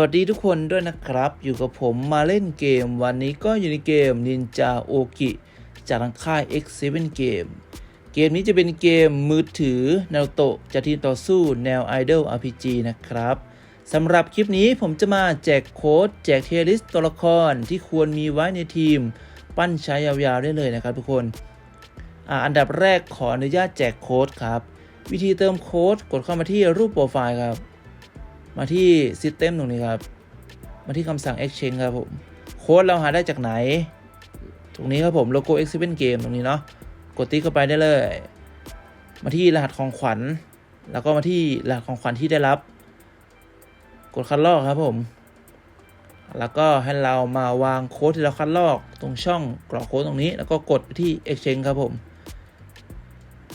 วัสดีทุกคนด้วยนะครับ อยู่กับผมมาเล่นเกม วันนี้ก็อยู่ในเกม Ninja o k i จากทางค่าย X7 Game เกมนี้จะเป็นเกมมือถือนาโตะจากทีมต่อสู้แนว Idol RPG นะครับสำหรับคลิปนี้ผมจะมาแจกโค้ด แจกเทลิสตัวละครที่ควรมีไว้ในทีม ปั้นใช้ยาวๆได้เลยนะครับทุกคนออันดับแรกขออนุญาตแจกโค้ดครับ วิธีเติมโค้ดกดเข้ามาที่รูปโปรไฟล์ครับ มาที่ System ตรงนี้ครับ มาที่คำสั่ง Exchange ครับผมโค้ดเราหาได้จากไหน ตรงนี้ครับผมโลโก้ X7 Game ตรงนี้เนาะกดติ๊กเข้าไปได้เลย มาที่รหัสของขวัญ แล้วก็มาที่รหัสของขวัญที่ได้รับ กดคัดลอกครับผม แล้วก็ให้เรามาวางโค้ดที่เราคัดลอก ตรงช่องกรอกโค้ดตรงนี้ แล้วก็กดไปที่ Exchange ครับผม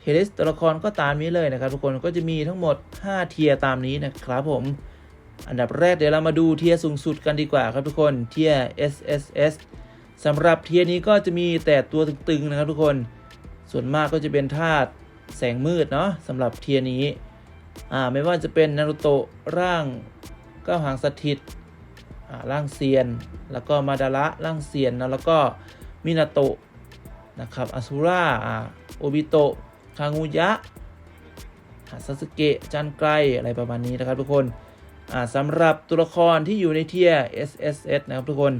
เทลิสตัวละครก็ตามนี้เลยนะครับ ทุกคนก็จะมีทั้งหมด 5 เทียร์ตามนี้นะครับผม อันดับแรกเดี๋ยวเรามาดูเทียร์สูงสุดกันดีกว่าครับทุกคนเทียร์ SSS สำหรับเทียร์นี้ก็จะมีแต่ตัวตึงๆนะครับทุกคน ส่วนมากก็จะเป็นธาตุแสงมืดเนาะสำหรับเทียร์นี้อ่าไม่ว่าจะเป็นนารูโตะร่างก้าวหางสถิตอ่าร่างเซียน แล้วก็มาดาระร่างเซียนนะแล้วก็มินาโตะนะครับอ s ูร่าอ่าโอบิโตะ คางูยะซาสึเกะจันไกรอะไรประมาณนี้นะครับทุกคนอ่าสำหรับตัวละครที่อยู่ในเทีย SSS นะครับทุกคน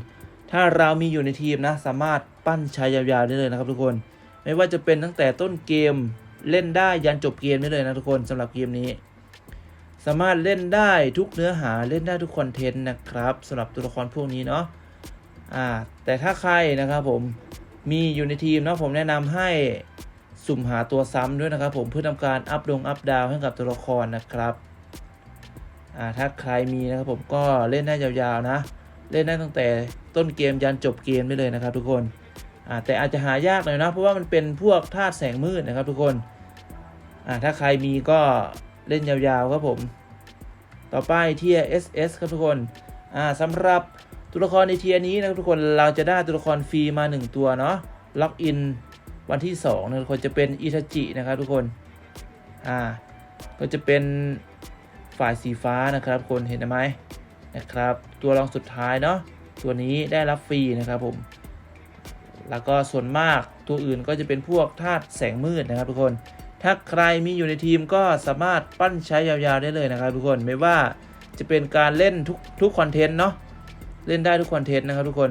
ถ้าเรามีอยู่ในทีมนะ สามารถปั้นช้ยาวๆได้เลยนะครับทุกคน ไม่ว่าจะเป็นตั้งแต่ต้นเกมเล่นได้ยันจบเกมได้เลยนะทุกคนสำหรับเกมนี้ สามารถเล่นได้ทุกเนื้อหาเล่นได้ทุกคอนเทนต์นะครับสำหรับตัวละครพวกนี้เนาะอ่าแต่ถ้าใครนะครับผมมีอยู่ในทีมเนาะผมแนะนำให้ สุ่มหาตัวซ้ำด้วยนะครับ ผมเพื่อทำการอัพดงอัพดาวให้กับตัวละครนะครับอ่าถ้าใครมีนะครับผมก็เล่นได้ยาวๆนะ เล่นได้ตั้งแต่ต้นเกมยันจบเกมได้เลยนะครับ ทุกคนอ่าแต่อาจจะหายากหน่อยนะเพราะว่ามันเป็นพวกธาตุแสงมืดนะครับ ทุกคนอ่าถ้าใครมีก็เล่นยาวๆครับผม ต่อไปเทีย SS ครับทุกคนอ่าสำหรับตัวละครในเทียนี้นะครับทุกคนเราจะได้ตัวละครฟรีมา 1 ตัวเนาะล็อกอิน วันที่2นะทุกคนจะเป็นอิทาจินะครับทุกคนอ่าก็จะเป็นฝ่ายสีฟ้านะครับทุกคนเห็นไหมนะครับ ตัวรองสุดท้ายเนาะตัวนี้ได้รับฟรีนะครับผม แล้วก็ส่วนมากตัวอื่นก็จะเป็นพวกธาตุแสงมืดนะครับทุกคน ถ้าใครมีอยู่ในทีมก็สามารถปั้นใช้ยาวๆได้เลยนะครับ ทุกคนไม่ว่าจะเป็นการเล่นทุกทุกคอนเทนต์เนาะเล่นได้ทุกคอนเทนต์นะครับทุกคน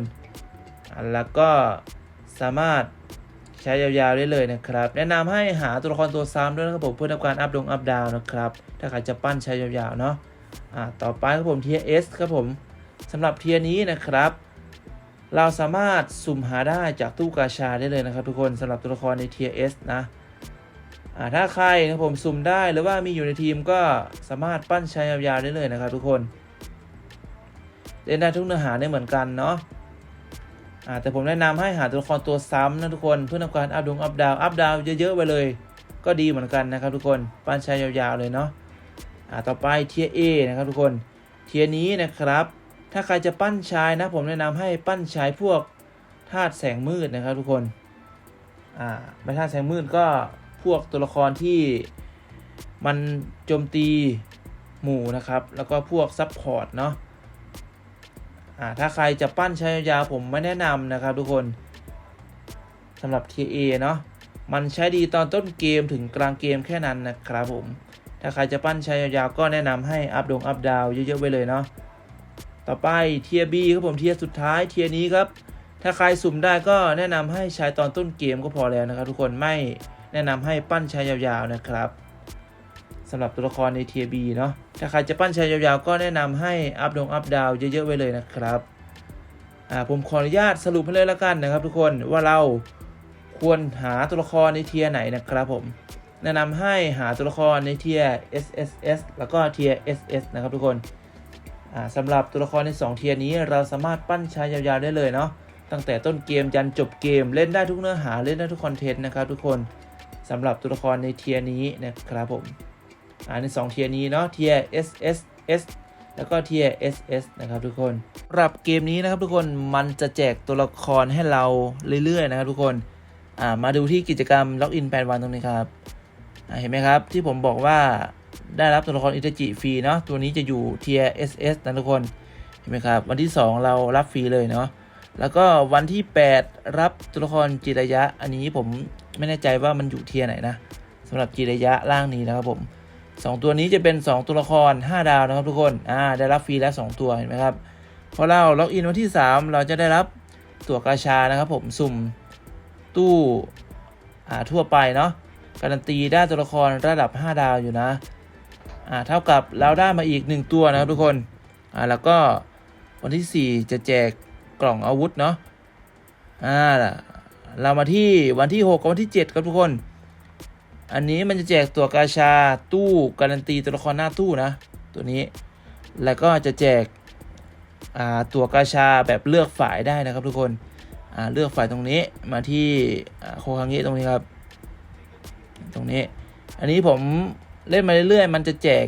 แล้วก็สามารถ ใช้ยาวๆได้เลยนะครับ แนะนำให้หาตัวละครตัวซ้ำด้วยนะครับผมเพื่อทำการอัพดงอัพดาวนะครับ ถ้าใครจะปั้นใช้ยาวๆเนาะอ่าต่อไปครับผมเทียเอสครับผมสำหรับเทียนี้นะครับ เราสามารถสุ่มหาได้จากตู้กาชาได้เลยนะครับ ทุกคนสำหรับตัวละครในเทียเอสนะอ่าถ้าใครนะผมสุ่มได้หรือว่ามีอยู่ในทีมก็สามารถปั้นใช้ยาวๆได้เลยนะครับ ทุกคนเล่นได้ทุกเนื้อหาได้เหมือนกันเนาะ แต่ผมแนะนำให้หาตัวละครตัวซ้ำนะทุกคนเพื่อทำการอัพดวงอัพดาวอัพดาวเยอะๆไปเลย ก็ดีเหมือนกันนะครับทุกคนปั้นช้ยยาวๆเลยเนาะต่อไปเทียเอนะครับทุกคนเทียนี้นะครับ ถ้าใครจะปั้นชายนะ ผมแนะนำให้ปั้นชายพวกธาตุแสงมืดนะครับทุกคนอ่าไม่ธาตุแสงมืดก็พวกตัวละครที่มันโจมตีหมู่นะครับ แล้วก็พวกซับพอร์ตเนาะ อ่าถ้าใครจะปั้นใช้ยาวๆผมไม่แนะนำนะครับทุกคนสำหรับ TA เนาะมันใช้ดีตอนต้นเกมถึงกลางเกมแค่นั้นนะครับผม ถ้าใครจะปั้นใช้ยาวๆก็แนะนำให้อัพดงอัพดาวเยอะๆไปเลยเนาะต่อไปเทียบีครับผมเทียสุดท้ายเทียนี้ครับ ถ้าใครสุ่มได้ก็แนะนำให้ใช้ตอนต้นเกมก็พอแล้วนะครับ ทุกคนไม่แนะนำให้ปั้นใช้ยาวๆนะครับ สำหรับตัวละครในเทียบีเนาะถ้าใครจะปั้นใช้ยาวๆ ก็แนะนำให้อัพดงอัพดาวเยอะๆไว้เลยนะครับอ่าผมขออนุญาตสรุปให้เลยละกันนะครับ ทุกคนว่าเราควรหาตัวละครในเทียไหนนะครับผม แนะนำให้หาตัวละครในเทีย SSS แล้วก็เทีย SS นะครับทุกคนอ่าสำหรับตัวละครใน 2 เทียนี้เราสามารถปั้นใช้ยาวๆได้เลยเนาะตั้งแต่ต้นเกมยันจบเกมเล่นได้ทุกเนื้อหาเล่นได้ทุกคอนเทนต์นะครับทุกคนสำหรับตัวละครในเทียนี้นะครับผม อ่าใน 2 เทียนี้เนาะเทีย SSS แล้วก็เทีย SS นะครับทุกคนสำหรับเกมนี้นะครับทุกคนมันจะแจกตัวละครให้เราเรื่อยๆนะครับทุกคนอ่ามาดูที่กิจกรรมล็อกอินแปดวันตรงนี้ครับอ่าเห็นไหมครับที่ผมบอกว่าได้รับตัวละครอิตาจิฟรีเนาะตัวนี้จะอยู่เทีย SS นะทุกคนเห็นไหมครับวันที่ 2 เรารับฟรีเลยเนาะแล้วก็วันที่ 8 รับตัวละครจิระยะ อันนี้ผมไม่แน่ใจว่ามันอยู่เทียไหนนะสำหรับจิระยะล่างนี้นะครับผม สองตัวนี้จะเป็น 2 ตัวละคร 5 ดาวนะครับทุกคน อ่า ได้รับฟรีแล้ว 2 ตัวเห็นไหมครับ พอเราล็อกอินวันที่ 3 เราจะได้รับตัวกาชานะครับผม สุ่มตู้ อ่า ทั่วไปเนาะ การันตีได้ตัวละครระดับ 5 ดาวอยู่นะ อ่า เท่ากับเราได้มาอีก 1 ตัวนะครับทุกคน อ่า แล้วก็วันที่ 4 จะแจกกล่องอาวุธเนาะ อ่า เรามาที่วันที่ 6 กับวันที่ 7 ครับทุกคน อันนี้มันจะแจกตัวกาชาตู้การันตีตัวละครหน้าตู้นะ ตัวนี้แล้วก็จะแจกตัวกาชาแบบเลือกฝ่ายได้นะครับทุกคนเลือกฝ่ายตรงนี้มาที่โคคังงิตรงนี้ครับ ตรงนี้ อันนี้ผมเล่นมาเรื่อยๆ มันจะแจก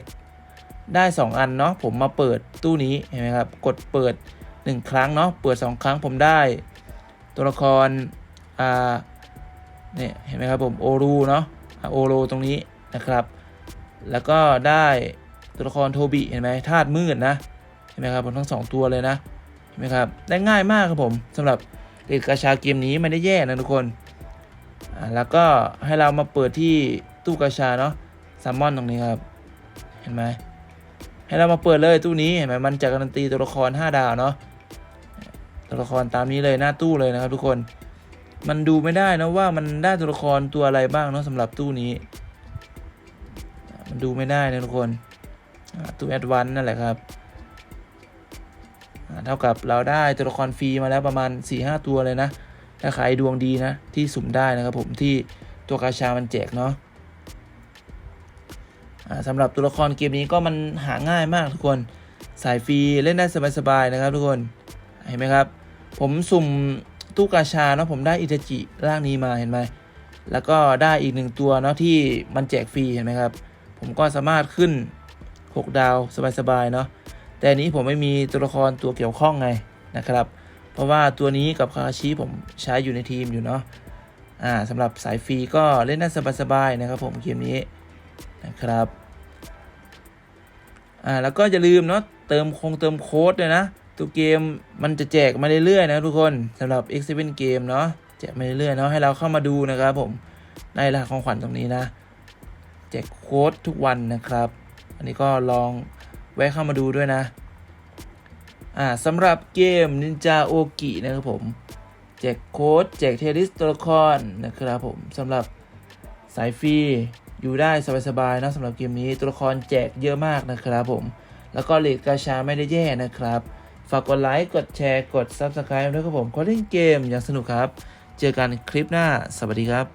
ได้ 2 อันเนาะผมมาเปิดตู้นี้เห็นไหมครับ กดเปิด 1 ครั้งเนาะเปิด 2 ครั้งผมได้ ตัวละครอ่าเนี่ยเห็นไหมครับผมโอรูเนาะ โอโรตรงนี้นะครับ แล้วก็ได้ตัวละครโทบิเห็นไหมธาตุมืดนะเห็นไหมครับผมทั้งสองตัวเลยนะเห็นไหมครับได้ง่ายมากครับผมสำหรับเด็กกาชาเกมนี้ไม่ได้แย่นะทุกคนแล้วก็ให้เรามาเปิดที่ตู้กาชาเนาะแซลมอนตรงนี้ครับ เห็นไหมให้เรามาเปิดเลยตู้นี้เห็นไหมมันจะการันตีตัวละคร 5 ดาวเนาะตัวละครตามนี้เลยหน้าตู้เลยนะครับทุกคน มันดูไม่ได้นะว่ามันได้ตัวละครตัวอะไรบ้างเนาะสำหรับตู้นี้ มันดูไม่ได้นะทุกคนตู้แอดวานนั่นแหละครับเท่ากับเราได้ตัวละครฟรีมาแล้วประมาณ 4-5 ตัวเลยนะ ถ้าใครดวงดีนะ ที่สุ่มได้นะครับผมที่ตัวกาชามันแจกเนาะสำหรับตัวละครเกมนี้ก็มันหาง่ายมากทุกคน สายฟรีเล่นได้สบายๆนะครับทุกคน เห็นไหมครับ ผมสุ่ม ตู้กาชาเนาะผมได้อิตาจิร่างนี้มาเห็นไหมแล้วก็ได้อีกหนึ่งตัวเนาะที่มันแจกฟรีเห็นไหมครับ ผมก็สามารถขึ้น 6 ดาวสบายๆเนาะแต่นี้ผมไม่มีตัวละครตัวเกี่ยวข้องไงนะครับ เพราะว่าตัวนี้กับคาคาชิผมใช้อยู่ในทีมอยู่เนาะอ่าสำหรับสายฟรีก็เล่นได้สบายๆนะครับ ผมเกมนี้นะครับอ่าแล้วก็อย่าลืมเนาะเติมคงเติมโค้ดด้วยนะ ตัวเกมมันจะแจกมาเรื่อยๆนะทุกคนสำหรับ X7 เกมเนาะแจกมาเรื่อยๆเนาะให้เราเข้ามาดูนะครับผมในรหัสของขวัญตรงนี้นะ แจกโค้ดทุกวันนะครับ อันนี้ก็ลองแวะเข้ามาดูด้วยนะอ่าสำหรับเกม Ninja o g i นะครับผม แจกโค้ดแจกเทลิสตัวละครนะครับผมสำหรับสายฟรีอยู่ได้สบายๆนะสำหรับเกมนี้ตัวละครแจกเยอะมากนะครับผม แล้วก็เลทกาชาไม่ได้แย่นะครับ ฝากกดไลค์ กดแชร์ กด Subscribe ด้วยครับผมขอเล่นเกมอย่างสนุกครับ เจอกันคลิปหน้า สวัสดีครับ